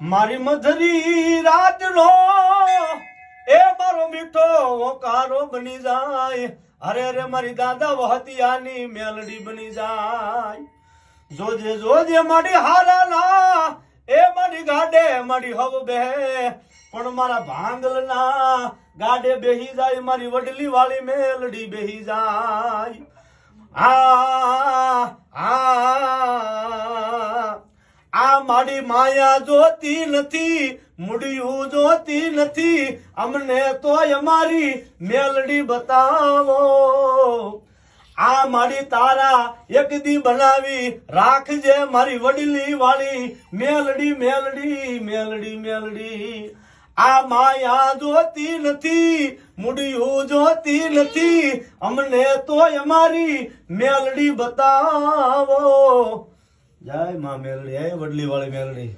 મારી મધરી રાતનો, એ મારો મીઠો ઓકારો બની જાય. અરે અરે, મારી દાદા વહતિયાની મેલડી બની જાય. જોજે જોજે, મારી હારાના એ મારી ગાડે, મારી હવ બે પણ મારા ભાંગલના ગાડે બેહી જાય, મારી વડલી વાળી મેલડી બેહી જાય. આ આ આ મારી માયા જોતી નથી, મૂડિયું જોતી નથી. અમને તોય અમારી મેલડી બતાવો. આ મારી તારા એક દી બનાવી રાખજે મારી વડીલી વાળી. મેલડી મેલડી મેલડી મેલડી. આ માયા જોતી નથી, મૂડિયું જોતી નથી. અમને તોય અમારી મેલડી બતાવો. જય માં મેલડી હે વડલી વાળી મેલડી